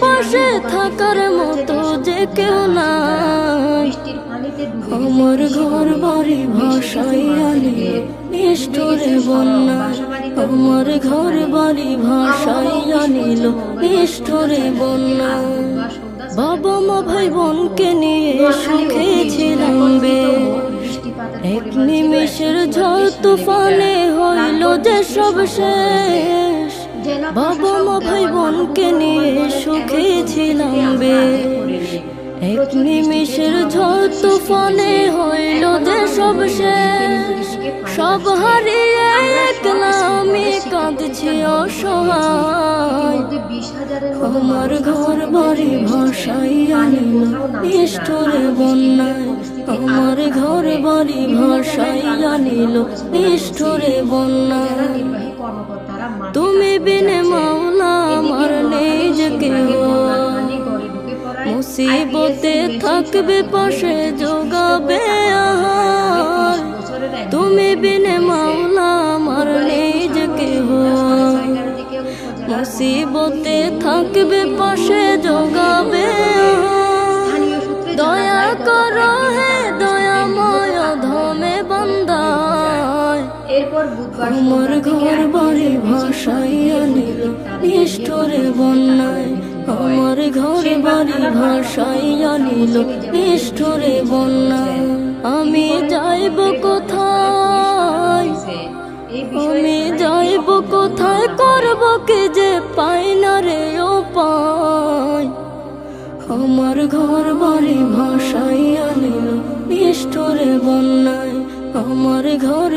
পাশে থাকার মতো যে কেউ ডুবে আমার ঘর বাড়ি ভাষাই আনি নিষ্ঠুরে বন্যায় আমার ঘর বাড়ি ভাষাই আনিল, নিষ্ঠুরে বন্যায় বাবা মা ভাই বোনকে নিয়ে সুখে ছিলাম বেশ। এক নিমেষের ঝড় তুফানে হইল যে সব শেষ। বাবা মা ভাই বোনকে নিয়ে সুখে ছিলাম বেশ এক নিমেষের ঝড় তুফানে হইল যে সব শেষ। সব হারিয়ে একলা আমি কাঁদছি অসহায়। আমার ঘর বাড়ি ভাষাই আনিল নিষ্ঠুরে বন্যায়। আমার ঘর বাড়ি ভাষাই আনিল নিষ্ঠুরে বন্যায়। তুমি বিনে মাওলা আমার নেই যে কেউ মুসিবতে থাকবে পাশে যোগাবে আহার তুমি বিনে মাওলা আমার নেই যে মুসিবতে থাকবে পাশে যোগাবে দয়া করো হে দয়াময় ধমে বন্দায় এরপর বুধবার আমার ঘর বাড়ি ভাষাই আনিল নিষ্ঠুরে বন্যায় আমার ঘর বাড়ি ভাষাই আনিল নিষ্ঠুরে বন্যায় আমি যাইব কোথায়? আমি যাইব কোথায়? করব কে যে পাই না রে ও পাই আমার ঘর বাড়ি ভাষাই আনিল নিষ্ঠুরে বন্যায় আমার ঘর